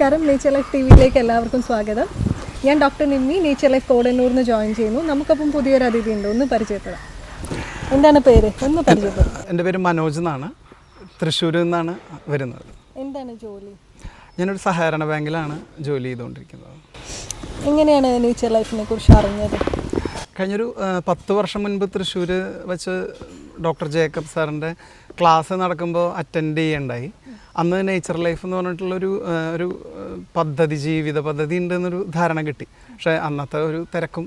നമസ്കാരം. Nature life T വിയിലേക്ക് എല്ലാവർക്കും സ്വാഗതം. ഞാൻ ഡോക്ടർ നിമ്മി നേച്ചർ ലൈഫ് കോടന്നൂരിൽ നിന്ന് ജോയിൻ ചെയ്യുന്നു. നമുക്കപ്പം പുതിയൊരു അതിഥി ഉണ്ട്. ഒന്ന് പരിചയപ്പെടാം. എന്താണ് പേര്? ഒന്ന് പരിചയപ്പെടാം. എന്റെ പേര് മനോജ് എന്നാണ്. തൃശ്ശൂരിൽ നിന്നാണ് വരുന്നത്. എന്താണ് ജോലി? ഞാനൊരു സഹകരണ ബാങ്കിലാണ് ജോലി ചെയ്തുകൊണ്ടിരിക്കുന്നത്. എങ്ങനെയാണ് നേച്ചർ ലൈഫിനെ കുറിച്ച് അറിഞ്ഞത്? കഴിഞ്ഞൊരു പത്ത് വർഷം മുൻപ് തൃശ്ശൂർ വെച്ച് ഡോക്ടർ ജേക്കബ് സാറിന്റെ ക്ലാസ് നടക്കുമ്പോൾ അറ്റൻഡ് ചെയ്യണ്ടായി. അന്ന് നേച്ചർ ലൈഫ് എന്ന് പറഞ്ഞിട്ടുള്ളൊരു ഒരു പദ്ധതി ജീവിത പദ്ധതി ഉണ്ടെന്നൊരു ധാരണ കിട്ടി. പക്ഷേ അന്നത്തെ ഒരു തിരക്കും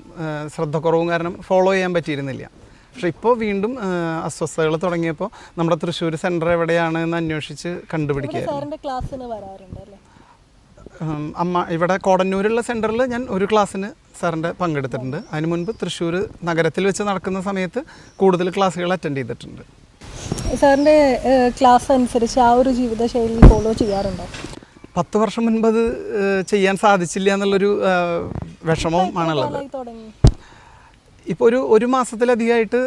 ശ്രദ്ധക്കുറവും കാരണം ഫോളോ ചെയ്യാൻ പറ്റിയിരുന്നില്ല. പക്ഷെ ഇപ്പോൾ വീണ്ടും അസ്വസ്ഥതകൾ തുടങ്ങിയപ്പോൾ നമ്മുടെ തൃശ്ശൂർ സെന്റർ എവിടെയാണ് എന്ന് അന്വേഷിച്ച് കണ്ടുപിടിക്കുക സാറിന്റെ ക്ലാസ്സിന് വരാറുണ്ട് അല്ലേ ഉം, അമ്മ ഇവിടെ കോടന്നൂരുള്ള സെന്ററിൽ ഞാൻ ഒരു ക്ലാസ്സിന് സാറിന്റെ പങ്കെടുത്തിട്ടുണ്ട്. അതിന് മുൻപ് തൃശ്ശൂർ നഗരത്തിൽ വെച്ച് നടക്കുന്ന സമയത്ത് കൂടുതൽ ക്ലാസ്സുകൾ അറ്റൻഡ് ചെയ്തിട്ടുണ്ട്. സാറിന്റെ ക്ലാസ് അനുസരിച്ച് ആ ഒരു ജീവിതശൈലി ഫോളോ ചെയ്യാറുണ്ടോ? പത്ത് വർഷം മുൻപ് അത് ചെയ്യാൻ സാധിച്ചില്ല എന്നുള്ളൊരു വിഷമവും ആണുള്ളത്. ഇപ്പോൾ ഒരു ഒരു മാസത്തിലധികമായിട്ട്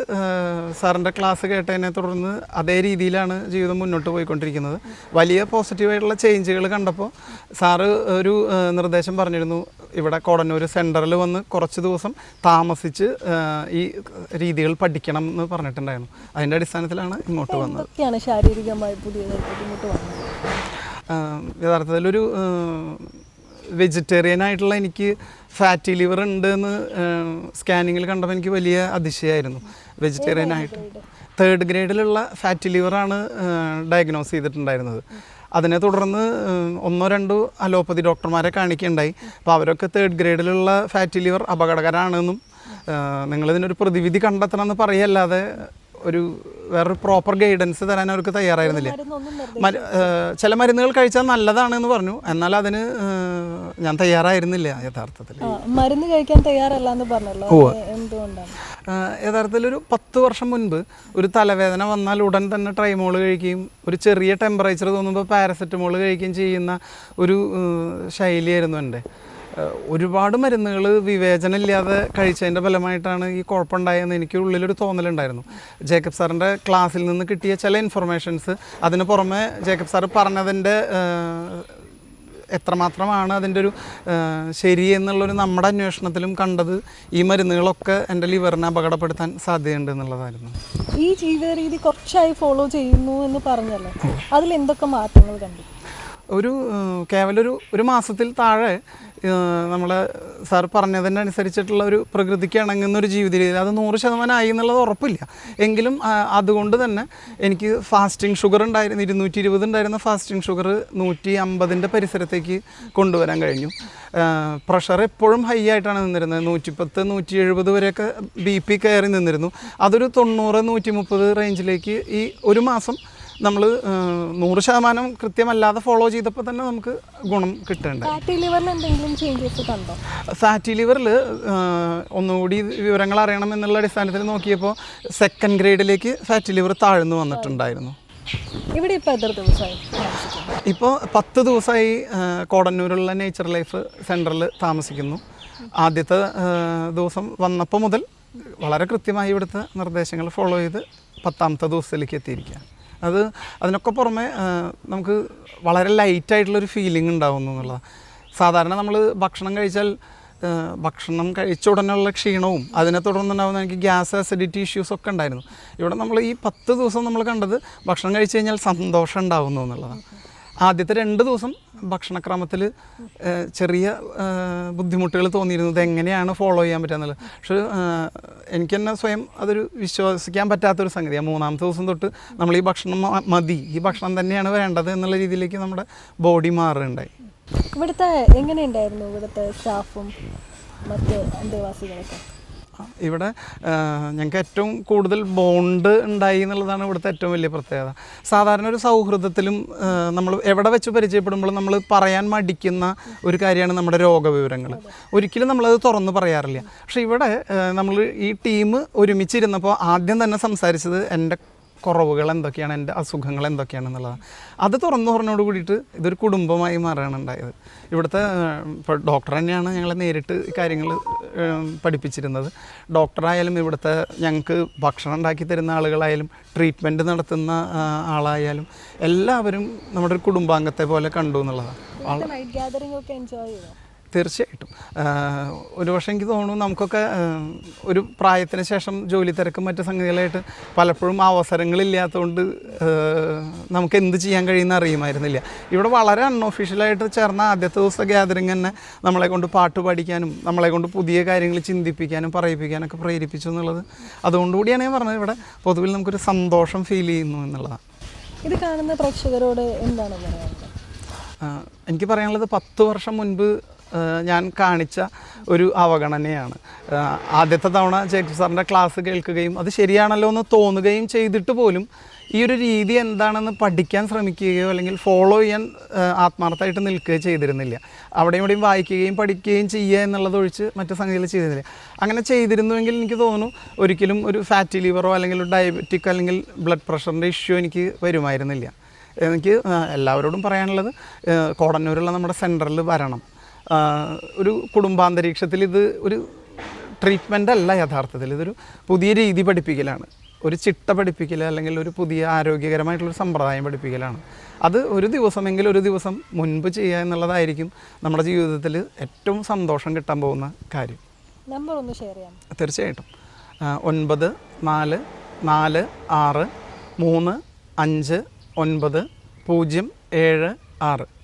സാറിന്റെ ക്ലാസ് കേട്ടതിനെ തുടർന്ന് അതേ രീതിയിലാണ് ജീവിതം മുന്നോട്ട് പോയിക്കൊണ്ടിരിക്കുന്നത്. വലിയ പോസിറ്റീവായിട്ടുള്ള ചേഞ്ചുകൾ കണ്ടപ്പോൾ സാറ് ഒരു നിർദ്ദേശം പറഞ്ഞിരുന്നു. ഇവിടെ കോടന്നൂർ സെന്ററിൽ വന്ന് കുറച്ച് ദിവസം താമസിച്ച് ഈ രീതികൾ പഠിക്കണം എന്ന് പറഞ്ഞിട്ടുണ്ടായിരുന്നു. അതിന്റെ അടിസ്ഥാനത്തിലാണ് ഇങ്ങോട്ട് വന്നത്. എന്തൊക്കെയാണ് ശാരീരികമായി പുതിയതായി ബുദ്ധിമുട്ട് വന്നത്? ആഹ് യഥാർത്ഥത്തിലൊരു വെജിറ്റേറിയൻ ആയിട്ടുള്ള എനിക്ക് ഫാറ്റി ലിവർ ഉണ്ട് എന്ന് സ്കാനിങ്ങിൽ കണ്ടപ്പോൾ എനിക്ക് വലിയ അതിശയമായിരുന്നു. വെജിറ്റേറിയൻ ആയിട്ട്. തേർഡ് ഗ്രേഡിലുള്ള ഫാറ്റി ലിവറാണ് ഡയഗ്നോസ് ചെയ്തിട്ടുണ്ടായിരുന്നത്. അതിനെ തുടർന്ന് ഒന്നോ രണ്ടോ അലോപ്പതി ഡോക്ടർമാരെ കാണിക്കുകയുണ്ടായി. അപ്പോൾ അവരൊക്കെ തേർഡ് ഗ്രേഡിലുള്ള ഫാറ്റി ലിവർ അപകടകരമാണെന്നും നിങ്ങളിതിനൊരു പ്രതിവിധി കണ്ടെത്തണം എന്ന് പറയല്ലാതെ ഒരു വേറൊരു പ്രോപ്പർ ഗൈഡൻസ് തരാൻ അവർക്ക് തയ്യാറായിരുന്നില്ല. ചില മരുന്നുകൾ കഴിച്ചാൽ നല്ലതാണെന്ന് പറഞ്ഞു. എന്നാൽ അതിന് ഞാൻ തയ്യാറായിരുന്നില്ല യഥാർത്ഥത്തിൽ. മരുന്ന് കഴിക്കാൻ തയ്യാറല്ല എന്ന് പറഞ്ഞല്ലോ. എന്തുകൊണ്ടാണ്? യഥാർത്ഥത്തിൽ ഒരു പത്ത് വർഷം മുൻപ് ഒരു തലവേദന വന്നാൽ ഉടൻ തന്നെ ട്രൈമോൾ കഴിക്കുകയും ഒരു ചെറിയ ടെമ്പറേച്ചർ തോന്നുമ്പോൾ പാരസെറ്റമോൾ കഴിക്കുകയും ചെയ്യുന്ന ഒരു ശൈലിയായിരുന്നു എന്റെ. ഒരുപാട് മരുന്നുകൾ വിവേചനമില്ലാതെ കഴിച്ചതിന്റെ ഫലമായിട്ടാണ് ഈ കുഴപ്പമുണ്ടായെന്ന് എനിക്ക് ഉള്ളിലൊരു തോന്നലുണ്ടായിരുന്നു. ജേക്കബ് സാറിന്റെ ക്ലാസ്സിൽ നിന്ന് കിട്ടിയ ചില ഇൻഫർമേഷൻസ് അതിന് പുറമെ ജേക്കബ് സാർ പറഞ്ഞതിന്റെ എത്രമാത്രമാണ് അതിന്റെ ഒരു ശരിയെന്നുള്ളൊരു ശരി എന്നുള്ളൊരു നമ്മുടെ അന്വേഷണത്തിലും കണ്ടത് ഈ മരുന്നുകളൊക്കെ എന്റെ ലിവറിനെ അപകടപ്പെടുത്താൻ സാധ്യതയുണ്ട് എന്നുള്ളതായിരുന്നു. ഈ ജീവിത രീതി കുറച്ചായി ഫോളോ ചെയ്യുന്നു എന്ന് പറഞ്ഞല്ലോ. അതിൽ എന്തൊക്കെ മാറ്റങ്ങൾ കണ്ടു? ഒരു കേവലൊരു ഒരു മാസത്തിൽ താഴെ നമ്മൾ സാർ പറഞ്ഞതിന്റെ അനുസരിച്ചിട്ടുള്ള ഒരു പ്രകൃതിക്ക് ഇണങ്ങുന്ന ഒരു ജീവിത രീതി അത് നൂറ് ആയി എന്നുള്ളത് ഉറപ്പില്ല. എങ്കിലും അതുകൊണ്ട് തന്നെ എനിക്ക് ഫാസ്റ്റിംഗ് ഷുഗർ ഉണ്ടായിരുന്നു ഇരുന്നൂറ്റി ഇരുപത് ഉണ്ടായിരുന്ന ഫാസ്റ്റിംഗ് ഷുഗർ നൂറ്റി അമ്പതിന്റെ പരിസരത്തേക്ക് കൊണ്ടുവരാൻ കഴിഞ്ഞു. പ്രഷർ എപ്പോഴും ഹൈ ആയിട്ടാണ് നിന്നിരുന്നത്. നൂറ്റിപ്പത്ത് നൂറ്റി എഴുപത് വരെയൊക്കെ ബി പി കയറി നിന്നിരുന്നു. അതൊരു തൊണ്ണൂറ് നൂറ്റി മുപ്പത് റേഞ്ചിലേക്ക് ഈ ഒരു മാസം നമ്മൾ നൂറ് ശതമാനം കൃത്യമല്ലാതെ ഫോളോ ചെയ്തപ്പോൾ തന്നെ നമുക്ക് ഗുണം കിട്ടുന്നുണ്ട് ഫാറ്റി ലിവറിൽ ഒന്നുകൂടി വിവരങ്ങൾ അറിയണം എന്നുള്ള അടിസ്ഥാനത്തിൽ നോക്കിയപ്പോൾ സെക്കൻഡ് ഗ്രേഡിലേക്ക് ഫാറ്റി ലിവർ താഴ്ന്നു വന്നിട്ടുണ്ടായിരുന്നു. ഇവിടെ ഇപ്പോൾ എത്ര ദിവസമായി? ഇപ്പോൾ പത്ത് ദിവസമായി കോടന്നൂരുള്ള നേച്ചർ ലൈഫ് സെന്ററിൽ താമസിക്കുന്നു. ആദ്യത്തെ ദിവസം വന്നപ്പോൾ മുതൽ വളരെ കൃത്യമായി ഇവിടുത്തെ നിർദ്ദേശങ്ങൾ ഫോളോ ചെയ്ത് പത്താമത്തെ ദിവസത്തിലേക്ക് എത്തിയിരിക്കുക അത് അതിനൊക്കെ പുറമെ നമുക്ക് വളരെ ലൈറ്റായിട്ടുള്ളൊരു ഫീലിംഗ് ഉണ്ടാവുന്നു എന്നുള്ളതാണ് സാധാരണ നമ്മൾ ഭക്ഷണം കഴിച്ചാൽ ഭക്ഷണം കഴിച്ച ഉടനെയുള്ള ക്ഷീണവും അതിനെ തുടർന്നുണ്ടാകുന്ന എനിക്ക് ഗ്യാസ് അസിഡിറ്റി ഇഷ്യൂസ് ഒക്കെ ഉണ്ടായിരുന്നു. ഇവിടെ നമ്മൾ ഈ പത്ത് ദിവസം നമ്മൾ കണ്ടത് ഭക്ഷണം കഴിച്ച് കഴിഞ്ഞാൽ സന്തോഷം ഉണ്ടാവുന്നു എന്നുള്ളതാണ്. ആദ്യത്തെ രണ്ട് ദിവസം ഭക്ഷണക്രമത്തിൽ ചെറിയ ബുദ്ധിമുട്ടുകൾ തോന്നിയിരുന്നു ഇത് എങ്ങനെയാണ് ഫോളോ ചെയ്യാൻ പറ്റുക പക്ഷേ എനിക്ക് തന്നെ സ്വയം അതൊരു വിശ്വസിക്കാൻ പറ്റാത്തൊരു സംഗതിയാണ് മൂന്നാമത്തെ ദിവസം തൊട്ട് നമ്മൾ ഈ ഭക്ഷണം മതി. ഈ ഭക്ഷണം തന്നെയാണ് വേണ്ടത് എന്നുള്ള രീതിയിലേക്ക് നമ്മുടെ ബോഡി മാറുകയുണ്ടായി. ഇവിടുത്തെ എങ്ങനെയുണ്ടായിരുന്നു ഇവിടുത്തെ സ്റ്റാഫും മറ്റ് അന്തേവാസികളൊക്കെ? ഇവിടെ ഞങ്ങൾക്ക് ഏറ്റവും കൂടുതൽ ബോണ്ട് ഉണ്ടായി എന്നുള്ളതാണ് ഇവിടുത്തെ ഏറ്റവും വലിയ പ്രത്യേകത. സാധാരണ ഒരു സൗഹൃദത്തിലും നമ്മൾ എവിടെ വെച്ച് പരിചയപ്പെടുമ്പോഴും നമ്മൾ പറയാൻ മടിക്കുന്ന ഒരു കാര്യമാണ് നമ്മുടെ രോഗവിവരങ്ങൾ. ഒരിക്കലും നമ്മളത് തുറന്നു പറയാറില്ല. പക്ഷേ ഇവിടെ നമ്മൾ ഈ ടീം ഒരുമിച്ചിരുന്നപ്പോൾ ആദ്യം തന്നെ സംസാരിച്ചത് എന്റെ കുറവുകൾ എന്തൊക്കെയാണ് എന്റെ അസുഖങ്ങൾ എന്തൊക്കെയാണെന്നുള്ളതാണ് അത് തുറന്നു പറഞ്ഞോട് കൂടിയിട്ട് ഇതൊരു കുടുംബമായി മാറുകയാണ് ഉണ്ടായത്. ഇവിടുത്തെ ഇപ്പോൾ ഡോക്ടർ തന്നെയാണ് ഞങ്ങളെ നേരിട്ട് കാര്യങ്ങൾ പഠിപ്പിച്ചിരുന്നത്. ഡോക്ടറായാലും ഇവിടുത്തെ ഞങ്ങൾക്ക് ഭക്ഷണം ഉണ്ടാക്കി തരുന്ന ആളുകളായാലും ട്രീറ്റ്മെന്റ് നടത്തുന്ന ആളായാലും എല്ലാവരും നമ്മുടെ ഒരു കുടുംബാംഗത്തെ പോലെ കണ്ടു എന്നുള്ളതാണ്. എൻജോയ് തീർച്ചയായിട്ടും. ഒരു പക്ഷേ എനിക്ക് തോന്നുന്നു നമുക്കൊക്കെ ഒരു പ്രായത്തിന് ശേഷം ജോലി തിരക്കും മറ്റു സംഗതികളായിട്ട് പലപ്പോഴും അവസരങ്ങളില്ലാത്തതുകൊണ്ട് നമുക്ക് എന്ത് ചെയ്യാൻ കഴിയുന്ന അറിയുമായിരുന്നില്ല. ഇവിടെ വളരെ അൺഒഫീഷ്യലായിട്ട് ചേർന്ന ആദ്യത്തെ ദിവസത്തെ ഗ്യാതറിങ് തന്നെ നമ്മളെ കൊണ്ട് പാട്ട് പഠിക്കാനും നമ്മളെ കൊണ്ട് പുതിയ കാര്യങ്ങൾ ചിന്തിപ്പിക്കാനും പറയിപ്പിക്കാനൊക്കെ പ്രേരിപ്പിച്ചു എന്നുള്ളത്. അതുകൊണ്ടുകൂടിയാണ് ഞാൻ പറഞ്ഞത്. ഇവിടെ പൊതുവിൽ നമുക്കൊരു സന്തോഷം ഫീൽ ചെയ്യുന്നു എന്നുള്ളതാണ്. ഇത് കാണുന്ന പ്രേക്ഷകരോട് എന്താണ് പറയാനുള്ളത്? എനിക്ക് പറയാനുള്ളത് പത്ത് വർഷം മുൻപ് ഞാൻ കാണിച്ച ഒരു അവഗണനയാണ്. ആദ്യത്തെ തവണ ജേക്കബ് സാറിന്റെ ക്ലാസ് കേൾക്കുകയും അത് ശരിയാണല്ലോ എന്ന് തോന്നുകയും ചെയ്തിട്ട് പോലും ഈ ഒരു രീതി എന്താണെന്ന് പഠിക്കാൻ ശ്രമിക്കുകയോ അല്ലെങ്കിൽ ഫോളോ ചെയ്യാൻ ആത്മാർത്ഥമായിട്ട് നിൽക്കുകയോ ചെയ്തിരുന്നില്ല. അവിടെയും ഇവിടെയും വായിക്കുകയും പഠിക്കുകയും ചെയ്യുക എന്നുള്ളത് ഒഴിച്ച് മറ്റു സംഗതികൾ ചെയ്തിരുന്നില്ല. അങ്ങനെ ചെയ്തിരുന്നുവെങ്കിൽ എനിക്ക് തോന്നുന്നു ഒരിക്കലും ഒരു ഫാറ്റി ലിവറോ അല്ലെങ്കിൽ ഡയബറ്റിക് അല്ലെങ്കിൽ ബ്ലഡ് പ്രഷറിന്റെ ഇഷ്യൂ എനിക്ക് വരുമായിരുന്നില്ല. എനിക്ക് എല്ലാവരോടും പറയാനുള്ളത് കോടന്നൂരുള്ള നമ്മുടെ സെന്ററിൽ വരണം. ഒരു കുടുംബാന്തരീക്ഷത്തിൽ ഇത് ഒരു ട്രീറ്റ്മെന്റ് അല്ല യഥാർത്ഥത്തിൽ. ഇതൊരു പുതിയ രീതി പഠിപ്പിക്കലാണ്. ഒരു ചിട്ട പഠിപ്പിക്കൽ അല്ലെങ്കിൽ ഒരു പുതിയ ആരോഗ്യകരമായിട്ടുള്ളൊരു സമ്പ്രദായം പഠിപ്പിക്കലാണ്. അത് ഒരു ദിവസമെങ്കിലും ഒരു ദിവസം മുൻപ് ചെയ്യുക എന്നുള്ളതായിരിക്കും നമ്മുടെ ജീവിതത്തിൽ ഏറ്റവും സന്തോഷം കിട്ടാൻ പോകുന്ന കാര്യം. നമ്പർ ഒന്ന് ഷെയർ ചെയ്യാം. തീർച്ചയായിട്ടും. ഒൻപത് നാല് നാല് ആറ് മൂന്ന് അഞ്ച് ഒൻപത് പൂജ്യം ഏഴ് ആറ്.